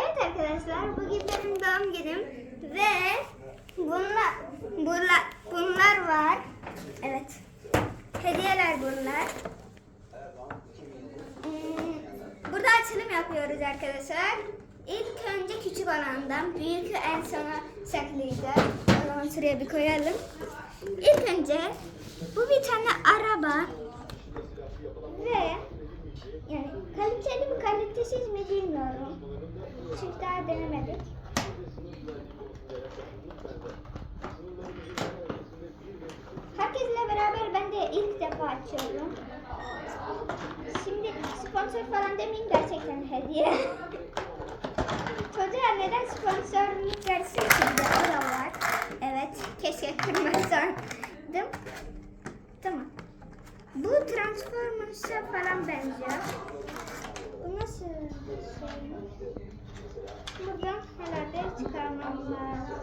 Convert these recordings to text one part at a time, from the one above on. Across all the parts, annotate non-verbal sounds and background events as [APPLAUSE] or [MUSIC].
Evet arkadaşlar bugün benim doğum günüm ve bunlar bunlar, bunlar var. Evet. Hediyeler bunlar. Hmm, Burada açılım yapıyoruz arkadaşlar. İlk önce küçük olandan büyükü en sona saklayacağız. O zaman şuraya bir koyalım. İlk önce bu bir tane araba ve yani kaliteli mi kalitesiz mi. Çünkü daha denemedik. Herkesle beraber ben de ilk defa açıyorum. Şimdi sponsor falan demeyeyim gerçekten hediye. [LAUGHS] Çocuğa neden sponsorluk versin şimdi o da var. Evet keşke kırmasaydım. Tamam. Bu Transformers'a falan benziyor. Bu nasıl bir şey? Buradan herhalde çıkarmam lazım.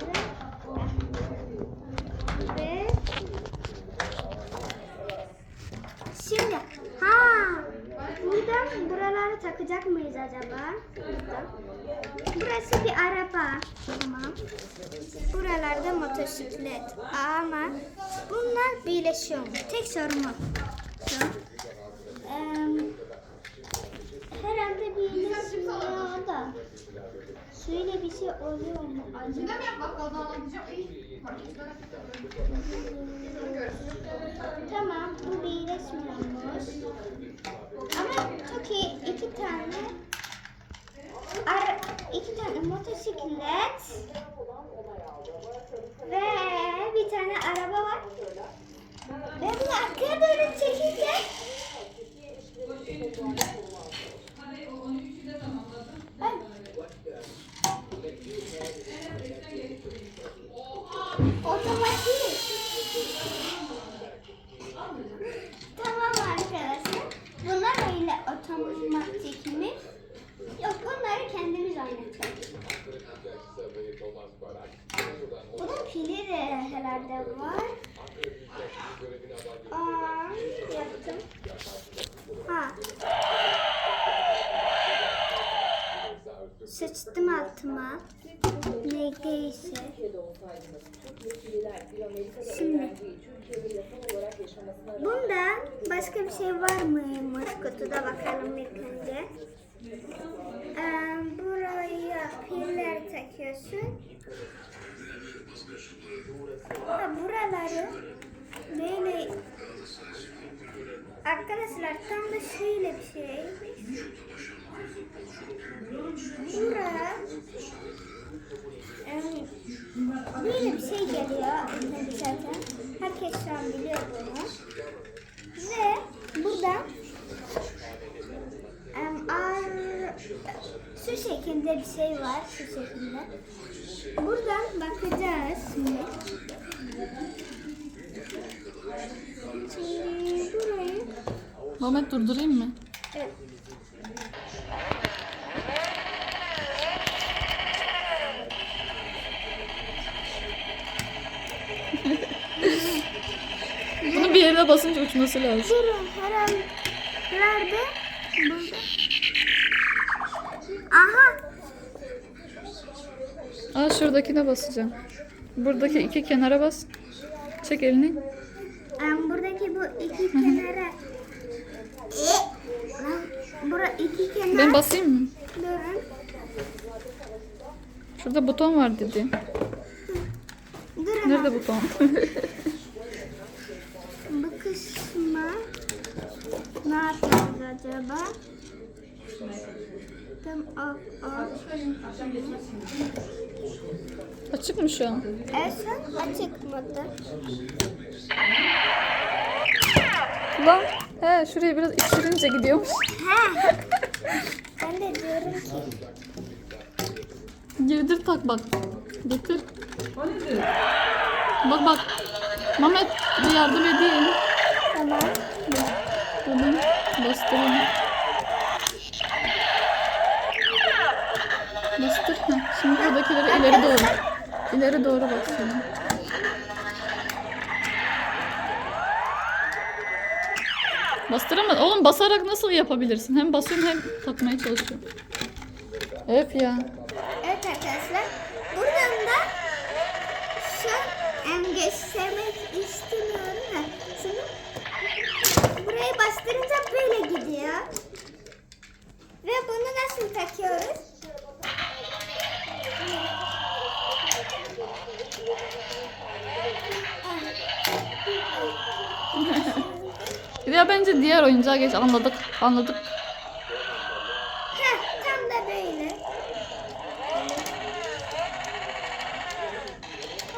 Şimdi ha buradan buraları takacak mıyız acaba? Buradan. Burası bir araba. Tamam. Buralarda motosiklet. Ama bunlar birleşiyor mu? Tek sorum o. Şu. Em, herhalde birleşiyor da. Bir şey oluyor mu acaba? Tamam, bu birleşmiyormuş. Ama çok iyi. iki tane ara, iki tane motosiklet ve bir tane araba var. Ve bunu arkaya doğru çekince Ay. Otomatik. Tamam arkadaşlar. Bunlar öyle otomatik mi? Yok bunları kendimiz oynatacağız. Bunun pili de herhalde var. Aa, yaptım. Ha. Sıçtım altıma. Neydeyse. Şimdi. Bunda başka bir şey var mıymış kutuda bakalım ilk önce. Ee, buraya piller takıyorsun. Ha, buraları böyle arkadaşlar tam da şöyle bir şey. Buraya böyle bir şey geliyor eline düşerken. Herkes şu an biliyor bunu. Ve burada şu şekilde bir şey var. Şu şekilde. Buradan bakacağız şimdi. Şimdi burayı Mehmet durdurayım mı? evet. Bunu bir yerine basınca uçması lazım. Durun herhalde nerede? Burada. Aha. Aa şuradakine basacağım. Buradaki iki kenara bas. Çek elini. Em, buradaki bu iki kenara. Bura iki kenar. Ben basayım mı? Durun. Şurada buton var dedi. Durun. Nerede buton? [LAUGHS] Bu kısma ne yapacağız acaba? Tam o, o. Açık mı şu an? Ersan açık mıdır? Lan. He şurayı biraz içirince gidiyormuş. He. ben de diyorum ki. Girdir tak bak. Getir. Bak bak. Mehmet bir yardım edeyim. Tamam. Bunu bastırayım. Bastır. Heh, Şimdi buradakileri ileri doğru. İleri doğru bastırayım. Bastıramaz. Oğlum basarak nasıl yapabilirsin? Hem basıyorum hem takmaya çalışıyorum. Öp ya. Evet arkadaşlar. Buradan da şu em, Ya bence diğer oyuncağa geç anladık. Anladık. Heh, tam da böyle.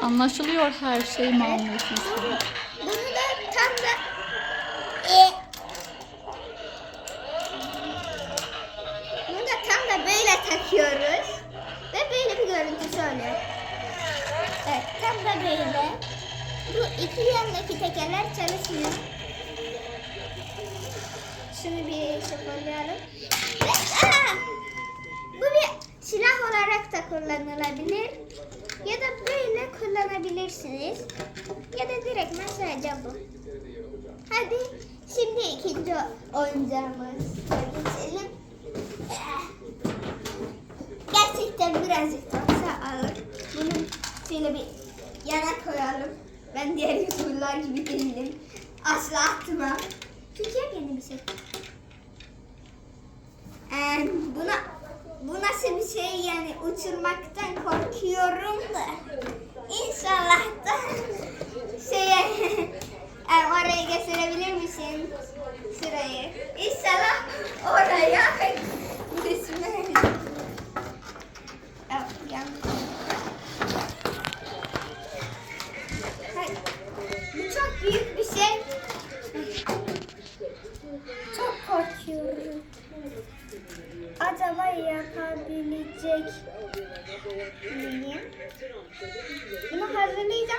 Anlaşılıyor her şey mamulü. Bunu da tam da e, bunu da tam da böyle takıyoruz. Ve böyle bir görüntüsü oluyor. Evet tam da böyle. Bu iki yandaki tekerler çalışmıyor. Şunu bir sıfırlayalım. Bu bir silah olarak da kullanılabilir. Ya da böyle kullanabilirsiniz. Ya da direkt sadece bu. Hadi şimdi ikinci oyuncağımıza geçelim. Gerçekten birazcık olsa ağır. Bunu şöyle bir yana koyalım. Ben diğer youtuberlar gibi değilim. Asla atmam. Çünkü yeni bir şey. Ee, buna bu nasıl bir şey yani uçurmaktan korkuyorum da. İnşallah da [LAUGHS] şeye oraya gösterebilir misin 你们还是那家